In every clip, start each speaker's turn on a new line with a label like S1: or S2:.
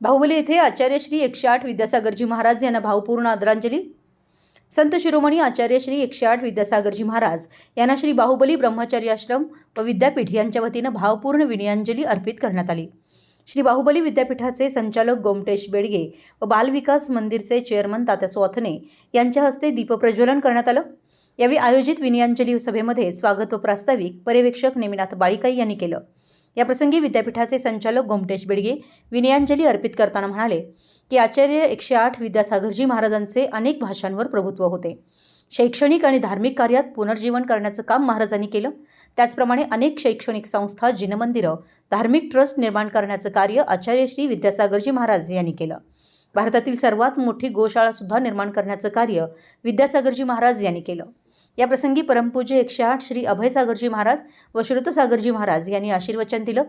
S1: बाहुबली येथे आचार्य श्री एकशे आठ विद्यासागरजी महाराज यांना भावपूर्ण आदरांजली. संत शिरोमणी आचार्य श्री एकशे आठ विद्यासागरजी महाराज यांना श्री बाहुबली ब्रह्मचारी आश्रम व विद्यापीठ यांच्या वतीनं भावपूर्ण विनयांजली अर्पित करण्यात आली. श्री बाहुबली विद्यापीठाचे संचालक गोमटेश बेडगे व बालविकास मंदिरचे चेअरमन तात्या सोथने यांच्या हस्ते दीपप्रज्वलन करण्यात आलं. यावेळी आयोजित विनयांजली सभेमध्ये स्वागत व प्रास्ताविक पर्यवेक्षक नेमिनाथ बाळीकाई यांनी केलं. याप्रसंगी विद्यापीठाचे संचालक गोमटेश बेडगे विनयांजली अर्पित करताना म्हणाले की आचार्य एकशे आठ विद्यासागरजी महाराजांचे अनेक भाषांवर प्रभुत्व होते. शैक्षणिक आणि धार्मिक कार्यात पुनर्जीवन करण्याचं काम महाराजांनी केलं. त्याचप्रमाणे अनेक शैक्षणिक संस्था जिनमंदिरं धार्मिक ट्रस्ट निर्माण करण्याचं कार्य आचार्य श्री विद्यासागरजी महाराज यांनी केलं. भारतातील सर्वात मोठी गोशाळासुद्धा निर्माण करण्याचं कार्य विद्यासागरजी महाराज यांनी केलं. याप्रसंगी परमपूज्य एकशे आठ श्री अभयसागरजी महाराज व श्रुतसागरजी महाराज यांनी आशीर्वचन दिलं.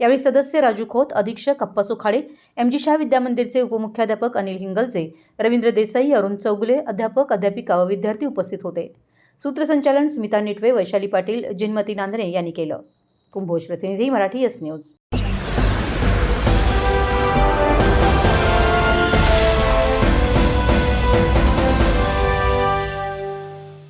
S1: यावेळी सदस्य राजू खोत अधीक्षक अप्पा सुखाळे एम जी शाह विद्यामंदिरचे उपमुख्याध्यापक अनिल हिंगलचे रवींद्र देसाई अरुण चौगुले अध्यापक अध्यापिका व विद्यार्थी उपस्थित होते. सूत्रसंचालन स्मिता निटवे वैशाली पाटील जिनमती नांदणे यांनी केलं. कुंभोज प्रतिनिधी मराठी एस न्यूज.